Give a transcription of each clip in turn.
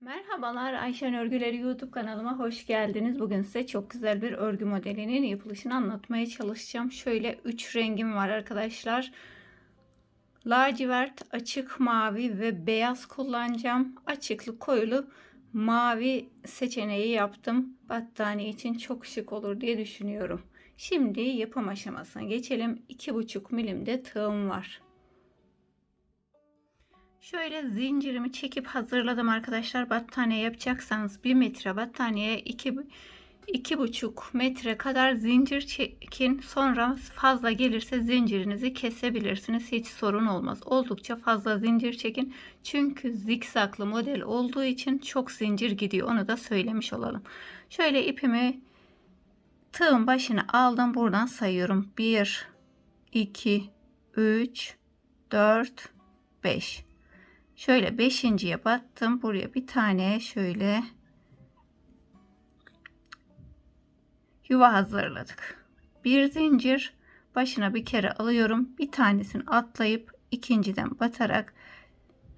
Merhabalar Ayşen Örgüleri YouTube kanalıma hoş geldiniz. Bugün size çok güzel bir örgü modelinin yapılışını anlatmaya çalışacağım. Şöyle 3 rengim var arkadaşlar. Lacivert, açık mavi ve beyaz kullanacağım. Açıklı koyulu mavi seçeneği yaptım. Battaniye için çok şık olur diye düşünüyorum. Şimdi yapım aşamasına geçelim. 2,5 milimde tığım var. Şöyle zincirimi çekip hazırladım arkadaşlar. Battaniye yapacaksanız 1 metre battaniye 2 iki buçuk metre kadar zincir çekin. Sonra fazla gelirse zincirinizi kesebilirsiniz. Hiç sorun olmaz. Oldukça fazla zincir çekin. Çünkü zikzaklı model olduğu için çok zincir gidiyor. Onu da söylemiş olalım. Şöyle ipimi tığın başına aldım. Buradan sayıyorum. 1 2 3 4 5 Şöyle beşinciye battım. Buraya bir tane şöyle yuva hazırladık. Bir zincir başına bir kere alıyorum. Bir tanesini atlayıp ikinciden batarak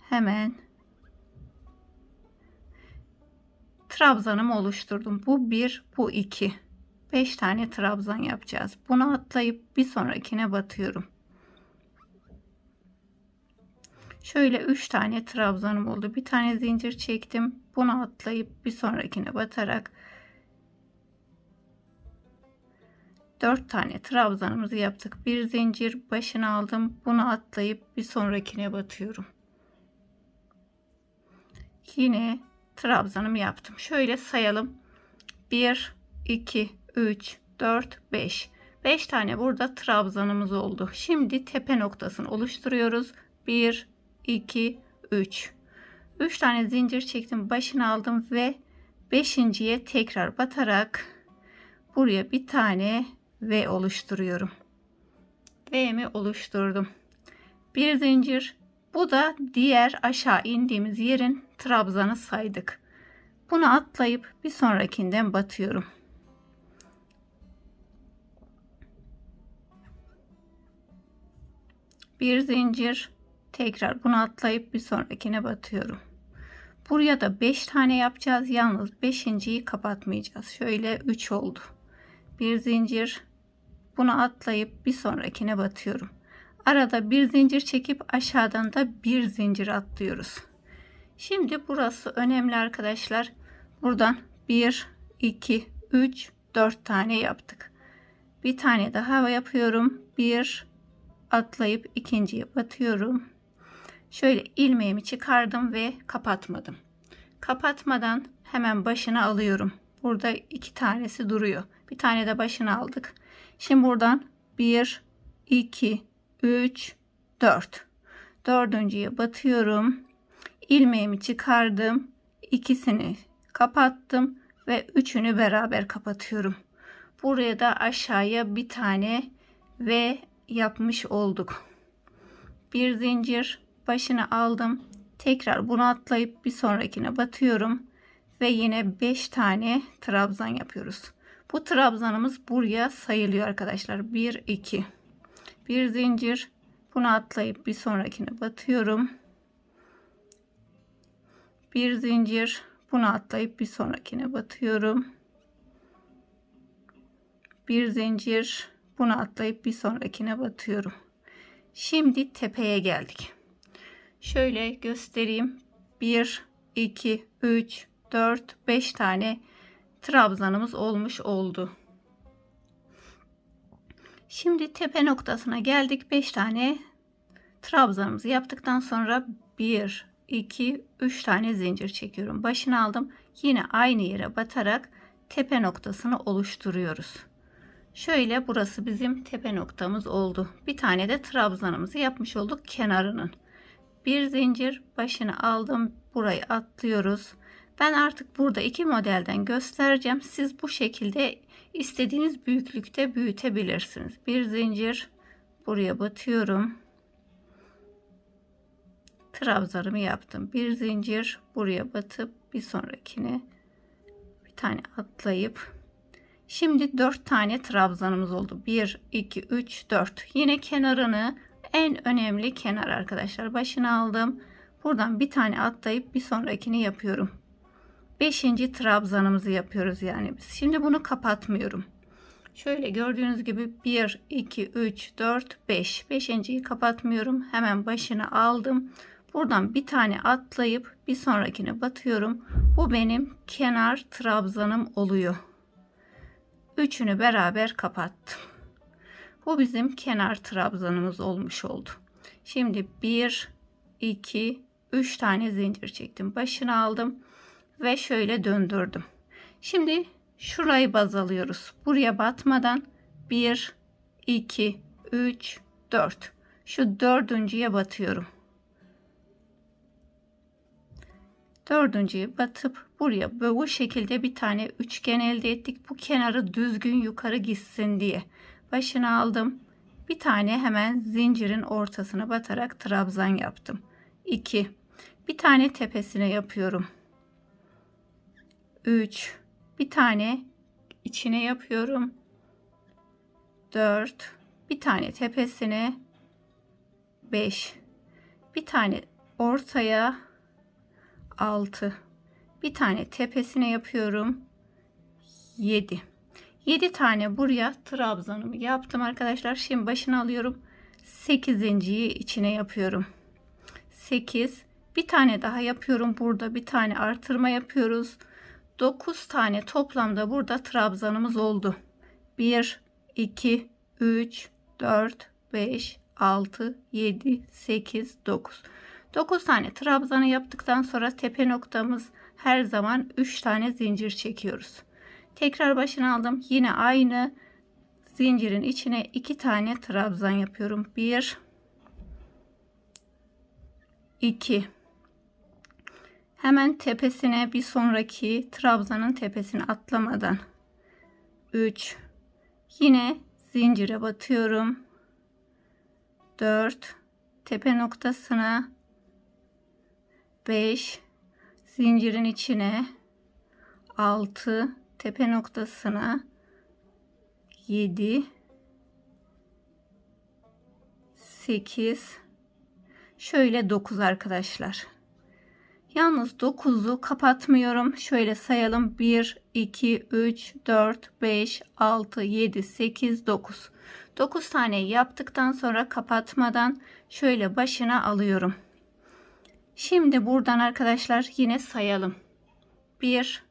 hemen trabzanımı oluşturdum. Bu bir, bu iki. Beş tane trabzan yapacağız. Bunu atlayıp bir sonrakine batıyorum. Şöyle 3 tane trabzanım oldu. Bir tane zincir çektim. Bunu atlayıp bir sonrakine batarak 4 tane trabzanımızı yaptık. Bir zincir başına aldım. Bunu atlayıp bir sonrakine batıyorum. Yine trabzanımı yaptım. Şöyle sayalım. 1 2 3 4 5 5 tane burada trabzanımız oldu. Şimdi tepe noktasını oluşturuyoruz. 1 2 3 3 tane zincir çektim başını aldım ve beşinciye tekrar batarak buraya bir tane V oluşturuyorum. V'mi oluşturdum. Bir zincir. Bu da diğer aşağı indiğimiz yerin trabzanı saydık. Bunu atlayıp bir sonrakinden batıyorum bir zincir Tekrar bunu atlayıp bir sonrakine batıyorum. Buraya da 5 tane yapacağız. Yalnız 5.yi kapatmayacağız. Şöyle 3 oldu. Bir zincir. Bunu atlayıp bir sonrakine batıyorum. Arada bir zincir çekip aşağıdan da bir zincir atlıyoruz. Şimdi burası önemli arkadaşlar. Buradan 1, 2, 3, 4 tane yaptık. Bir tane daha yapıyorum. 1 atlayıp ikinciye batıyorum. Şöyle ilmeğimi çıkardım ve kapatmadım. Kapatmadan hemen başına alıyorum. Burada iki tanesi duruyor. Bir tane de başına aldık. Şimdi buradan 1, 2, 3, 4. Dördüncüye batıyorum. İlmeğimi çıkardım. İkisini kapattım ve üçünü beraber kapatıyorum. Buraya da aşağıya bir tane ve yapmış olduk. Bir zincir başını aldım. Tekrar bunu atlayıp bir sonrakine batıyorum. Ve yine 5 tane trabzan yapıyoruz. Bu trabzanımız buraya sayılıyor arkadaşlar. 1 2 bir zincir bunu atlayıp bir sonrakine batıyorum. Bir zincir bunu atlayıp bir sonrakine batıyorum. Bir zincir bunu atlayıp bir sonrakine batıyorum. Şimdi tepeye geldik. Şöyle göstereyim. 1, 2, 3, 4, 5 tane trabzanımız olmuş oldu. Şimdi tepe noktasına geldik. 5 tane trabzanımızı yaptıktan sonra 1, 2, 3 tane zincir çekiyorum. Başını aldım. Yine aynı yere batarak tepe noktasını oluşturuyoruz. Şöyle burası bizim tepe noktamız oldu. Bir tane de trabzanımızı yapmış olduk kenarının. Bir zincir başını aldım burayı atlıyoruz. Ben artık burada iki modelden göstereceğim. Siz bu şekilde istediğiniz büyüklükte büyütebilirsiniz. Bir zincir buraya batıyorum. Trabzanımı yaptım. Bir zincir buraya batıp bir sonrakine bir tane atlayıp Şimdi 4 tane trabzanımız oldu. 1, 2, 3, 4. Yine kenarını en önemli kenar arkadaşlar. Başını aldım. Buradan bir tane atlayıp bir sonrakini yapıyorum. 5. trabzanımızı yapıyoruz yani biz. Şimdi bunu kapatmıyorum. Şöyle gördüğünüz gibi 1, 2, 3, 4, 5. 5.yi kapatmıyorum. Hemen başını aldım. Buradan bir tane atlayıp bir sonrakine batıyorum. Bu benim kenar trabzanım oluyor. Üçünü beraber kapattım. Bu bizim kenar trabzanımız olmuş oldu. Şimdi 1, 2, 3 tane zincir çektim. Başını aldım ve şöyle döndürdüm. Şimdi şurayı baz alıyoruz. Buraya batmadan 1, 2, 3, 4. Şu dördüncüye batıyorum. Dördüncüyü batıp buraya bu şekilde bir tane üçgen elde ettik. Bu kenarı düzgün yukarı gitsin diye. Başını aldım. Bir tane hemen zincirin ortasına batarak trabzan yaptım. 2. Bir tane tepesine yapıyorum. 3. Bir tane içine yapıyorum. 4. Bir tane tepesine 5. Bir tane ortaya 6 bir tane tepesine yapıyorum. 7 7 tane buraya trabzanımı yaptım arkadaşlar. Şimdi başını alıyorum. 8.yi içine yapıyorum. 8 bir tane daha yapıyorum. Burada bir tane artırma yapıyoruz. 9 tane toplamda burada trabzanımız oldu. 1 2 3 4 5 6 7 8 9 9 tane trabzanı yaptıktan sonra tepe noktamız her zaman 3 tane zincir çekiyoruz. Tekrar başına aldım. Yine aynı zincirin içine 2 tane trabzan yapıyorum. 1 2 Hemen tepesine bir sonraki trabzanın tepesine atlamadan 3 Yine zincire batıyorum. 4 tepe noktasına 5 zincirin içine 6 tepe noktasına 7 8 şöyle 9 arkadaşlar. Yalnız 9'u kapatmıyorum. Şöyle sayalım. 1 2 3 4 5 6 7 8 9. 9 tane yaptıktan sonra kapatmadan şöyle başına alıyorum. Şimdi buradan arkadaşlar yine sayalım. 1,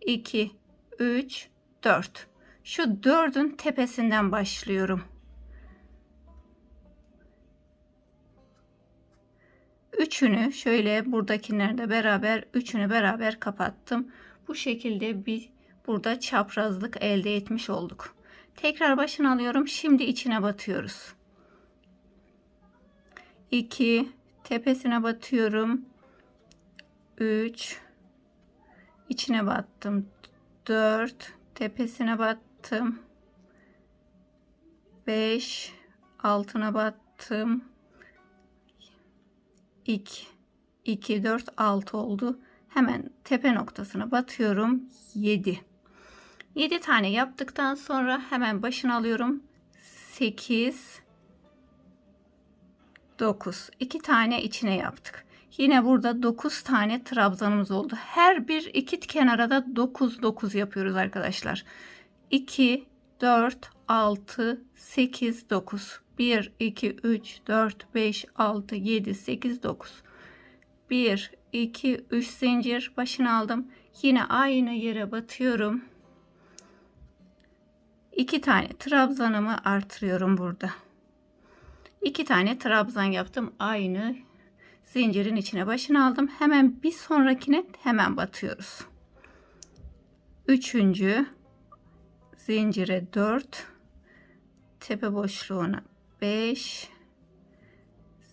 2, 3, 4. Şu 4'ün tepesinden başlıyorum. Üçünü şöyle buradakilerde beraber üçünü beraber kapattım. Bu şekilde bir burada çaprazlık elde etmiş olduk. Tekrar başını alıyorum. Şimdi içine batıyoruz. 2 tepesine batıyorum. 3 içine battım. 4 tepesine battım. 5 altına battım. 2 2 4 6 oldu. Hemen tepe noktasına batıyorum. 7 7 tane yaptıktan sonra hemen başını alıyorum. 8 9. 2 tane içine yaptık. Yine burada 9 tane trabzanımız oldu. Her bir iki kenara da 9 9 yapıyoruz arkadaşlar. 2 4 6 8 9 1 2 3 4 5 6 7 8 9 1 2 3 zincir başını aldım. Yine aynı yere batıyorum. 2 tane trabzanımı artırıyorum burada. İki tane trabzan yaptım. Aynı zincirin içine başını aldım. Hemen bir sonrakine hemen batıyoruz. Üçüncü zincire 4 tepe boşluğuna 5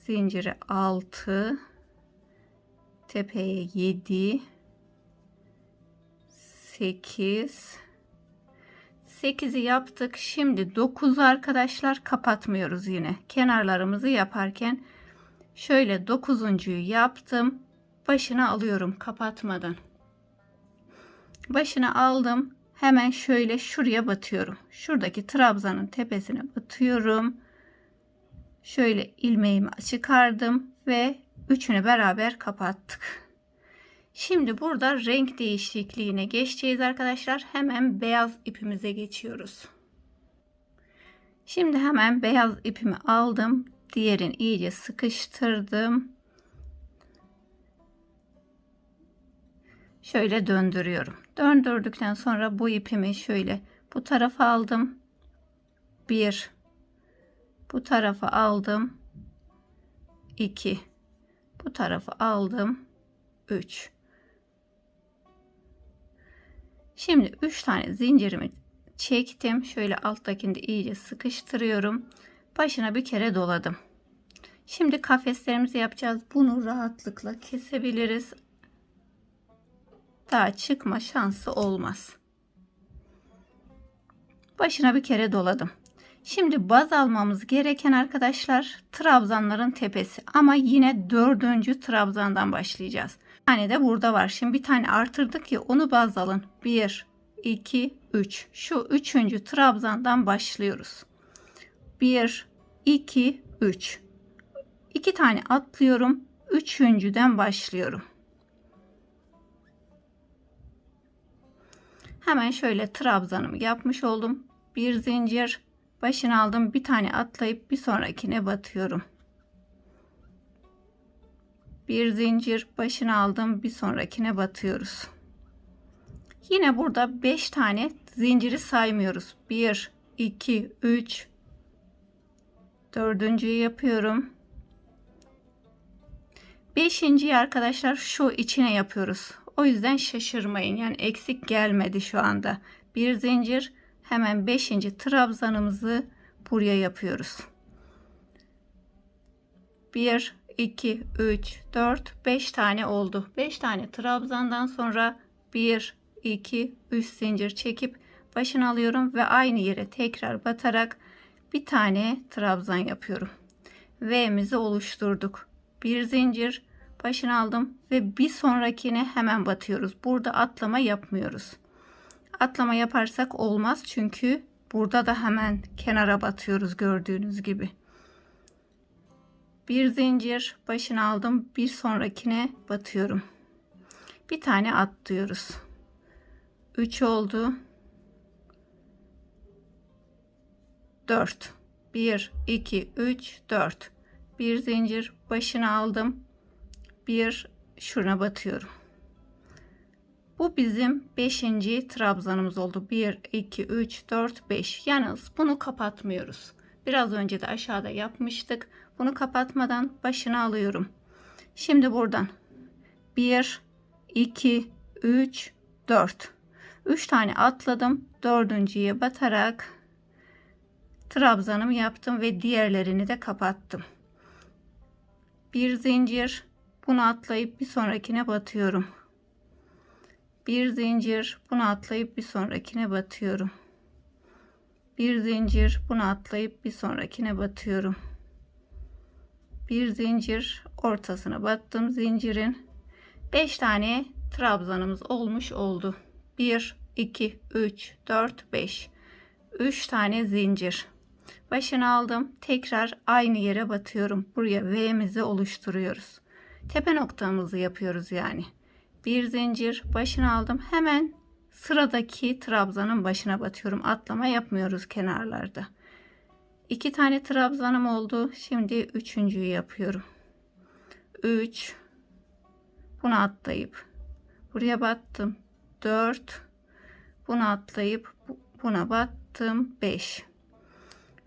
zincire 6 tepeye 7 8 8'i yaptık. Şimdi 9'u arkadaşlar kapatmıyoruz yine. Kenarlarımızı yaparken şöyle 9'uncuyu yaptım. Başına alıyorum kapatmadan. Başına aldım. hemen şöyle şuraya batıyorum. Şuradaki trabzanın tepesine batıyorum. Şöyle ilmeğimi çıkardım ve üçünü beraber kapattık. Şimdi burada renk değişikliğine geçeceğiz arkadaşlar. Hemen beyaz ipimize geçiyoruz. Şimdi hemen beyaz ipimi aldım. Diğerini iyice sıkıştırdım. Şöyle döndürüyorum. Döndürdükten sonra bu ipimi şöyle bu tarafa aldım. Bir. Bu tarafa aldım. 2. Bu tarafa aldım. 3. Şimdi 3 tane zincirimi çektim. Şöyle alttakini de iyice sıkıştırıyorum. Başına bir kere doladım. Şimdi kafeslerimizi yapacağız. Bunu rahatlıkla kesebiliriz. Daha çıkma şansı olmaz. Başına bir kere doladım. Şimdi baz almamız gereken arkadaşlar trabzanların tepesi ama yine dördüncü trabzandan başlayacağız. Tane de burada var. Şimdi bir tane artırdık ki onu baz alın. 1, 2, 3. Şu üçüncü trabzandan başlıyoruz. 1, 2, 3. 2 tane atlıyorum. Üçüncüden başlıyorum. Hemen şöyle trabzanımı yapmış oldum. Bir zincir başını aldım. Bir tane atlayıp bir sonrakine batıyorum. Bir zincir başını aldım. Bir sonrakine batıyoruz. Yine burada 5 tane zinciri saymıyoruz. 1, 2, 3, dördüncüyü yapıyorum. Beşinciyi arkadaşlar şu içine yapıyoruz. O yüzden şaşırmayın. Yani eksik gelmedi şu anda. Bir zincir hemen 5. trabzanımızı buraya yapıyoruz. 1 2 3 4 5 tane oldu. 5 tane trabzandan sonra 1 2 3 zincir çekip başını alıyorum ve aynı yere tekrar batarak bir tane trabzan yapıyorum. V'mizi oluşturduk. Bir zincir başını aldım ve bir sonrakine hemen batıyoruz. Burada atlama yapmıyoruz. Atlama yaparsak olmaz çünkü burada da hemen kenara batıyoruz gördüğünüz gibi. Bir zincir başını aldım. Bir sonrakine batıyorum. Bir tane atlıyoruz. 3 oldu. 4 1 2 3 4 bir zincir başını aldım bir şuna batıyorum bu bizim 5. trabzanımız oldu 1 2 3 4 5 yalnız bunu kapatmıyoruz biraz önce de aşağıda yapmıştık. Bunu kapatmadan başını alıyorum. Şimdi buradan. 1 2 3 4 3 tane atladım. Dördüncüye batarak trabzanımı yaptım ve diğerlerini de kapattım. Bir zincir. Bunu atlayıp bir sonrakine batıyorum. Bir zincir. Bunu atlayıp bir sonrakine batıyorum. Bir zincir bunu atlayıp bir sonrakine batıyorum. Bir zincir ortasına battım zincirin. 5 tane trabzanımız olmuş oldu. 1 2 3 4 5 3 tane zincir başını aldım tekrar aynı yere batıyorum buraya V'mizi oluşturuyoruz tepe noktamızı yapıyoruz yani bir zincir başını aldım hemen sıradaki trabzanın başına batıyorum. Atlama yapmıyoruz kenarlarda. İki tane trabzanım oldu. Şimdi üçüncüyü yapıyorum. 3 bunu atlayıp buraya battım. 4 bunu atlayıp buna battım. 5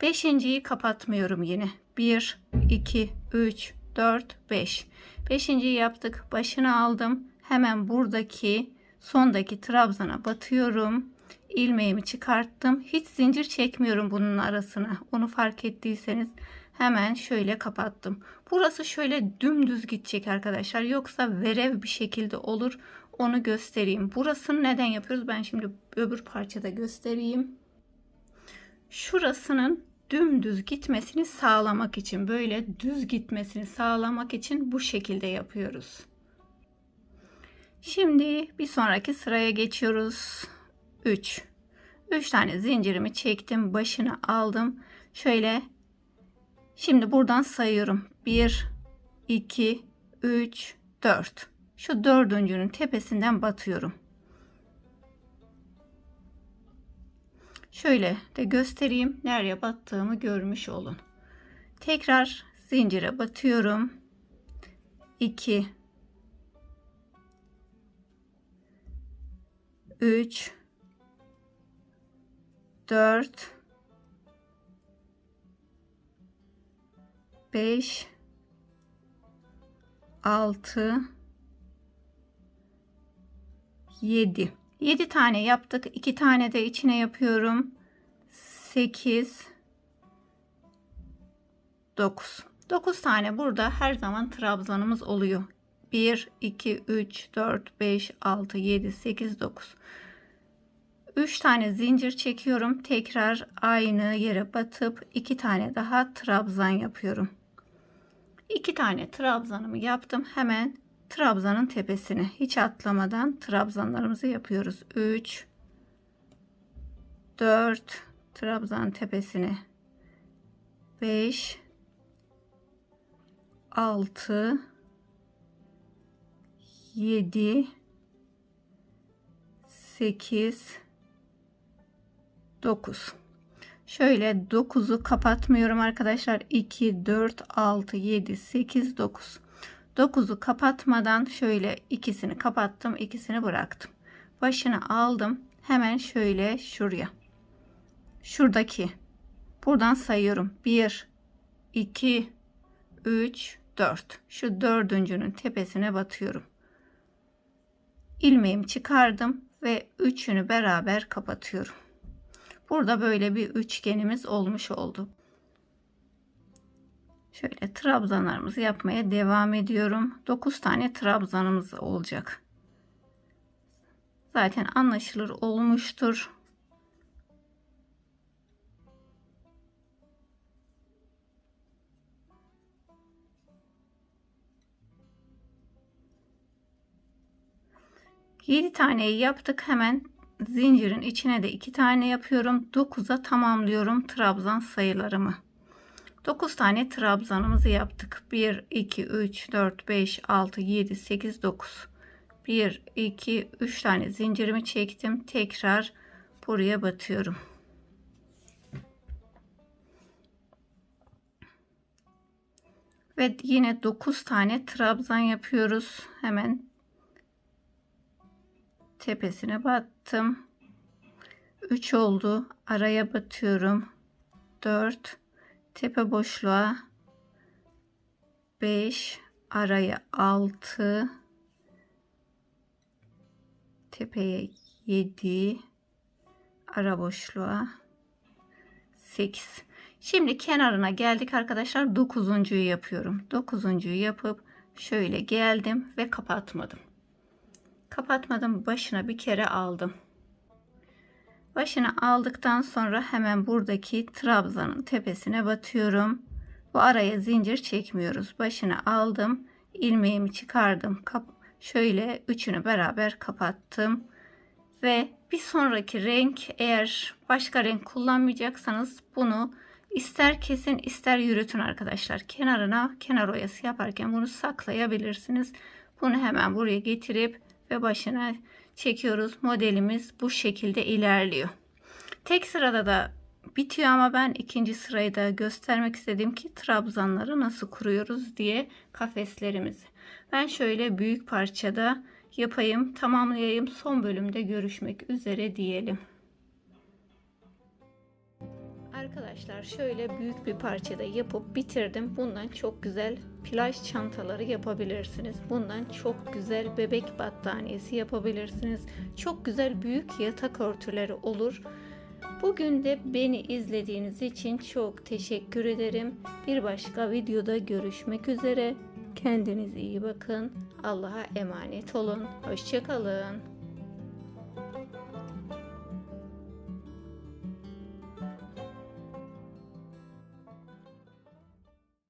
Beşinciyi kapatmıyorum yine. 1, 2, 3, 4, 5. Beşinciyi yaptık. Başını aldım. Hemen buradaki sondaki trabzana batıyorum. ilmeğimi çıkarttım. Hiç zincir çekmiyorum bunun arasına. Onu fark ettiyseniz hemen şöyle kapattım. Burası şöyle dümdüz gidecek arkadaşlar. Yoksa verev bir şekilde olur. Onu göstereyim. Burasını neden yapıyoruz? Ben şimdi öbür parçada göstereyim. Şurasının dümdüz gitmesini sağlamak için böyle düz gitmesini sağlamak için bu şekilde yapıyoruz. Şimdi bir sonraki sıraya geçiyoruz. 3. 3 tane zincirimi çektim. Başını aldım. Şöyle şimdi buradan sayıyorum. 1 2 3 4. Şu dördüncünün tepesinden batıyorum. Şöyle de göstereyim. Nereye battığımı görmüş olun. Tekrar zincire batıyorum. 2 3 4 5 6 7 7 tane yaptık. 2 tane de içine yapıyorum. 8 9 9 tane burada her zaman trabzanımız oluyor. 1 2 3 4 5 6 7 8 9 3 tane zincir çekiyorum. Tekrar aynı yere batıp 2 tane daha trabzan yapıyorum. 2 tane trabzanımı yaptım. Hemen trabzanın tepesine hiç atlamadan trabzanlarımızı yapıyoruz. 3 4 trabzan tepesine 5 6 7 8 9 şöyle 9'u kapatmıyorum arkadaşlar. 2 4 6 7 8 9 9'u kapatmadan şöyle ikisini kapattım ikisini bıraktım. Başını aldım. Hemen şöyle şuraya. Şuradaki. Buradan sayıyorum. 1 2 3 4 şu dördüncünün tepesine batıyorum ilmeğimi çıkardım ve üçünü beraber kapatıyorum. Burada böyle bir üçgenimiz olmuş oldu. Şöyle trabzanlarımızı yapmaya devam ediyorum. 9 tane trabzanımız olacak. Zaten anlaşılır olmuştur 7 taneyi yaptık. Hemen zincirin içine de 2 tane yapıyorum. 9'a tamamlıyorum trabzan sayılarımı. 9 tane trabzanımızı yaptık. 1 2 3 4 5 6 7 8 9 1 2 3 tane zincirimi çektim. Tekrar buraya batıyorum. Ve yine 9 tane trabzan yapıyoruz. Hemen tepesine battım. 3 oldu. Araya batıyorum. 4 tepe boşluğa. 5 araya 6 tepeye 7 ara boşluğa. 8 şimdi kenarına geldik arkadaşlar. 9.'yu yapıyorum. 9.'yu yapıp şöyle geldim ve kapatmadım kapatmadım başına bir kere aldım. Başına aldıktan sonra hemen buradaki trabzanın tepesine batıyorum. Bu araya zincir çekmiyoruz. Başına aldım ilmeğimi çıkardım kap şöyle üçünü beraber kapattım. Ve bir sonraki renk eğer başka renk kullanmayacaksanız bunu ister kesin ister yürütün arkadaşlar. Kenarına kenar oyası yaparken bunu saklayabilirsiniz. Bunu hemen buraya getirip ve başına çekiyoruz. Modelimiz bu şekilde ilerliyor. Tek sırada da bitiyor ama ben ikinci sırayı da göstermek istedim ki trabzanları nasıl kuruyoruz diye kafeslerimizi. Ben şöyle büyük parçada yapayım, tamamlayayım. Son bölümde görüşmek üzere diyelim. Arkadaşlar şöyle büyük bir parçada yapıp bitirdim. Bundan çok güzel plaj çantaları yapabilirsiniz. Bundan çok güzel bebek battaniyesi yapabilirsiniz. Çok güzel büyük yatak örtüleri olur. Bugün de beni izlediğiniz için çok teşekkür ederim. Bir başka videoda görüşmek üzere. Kendinize iyi bakın. Allah'a emanet olun. Hoşçakalın.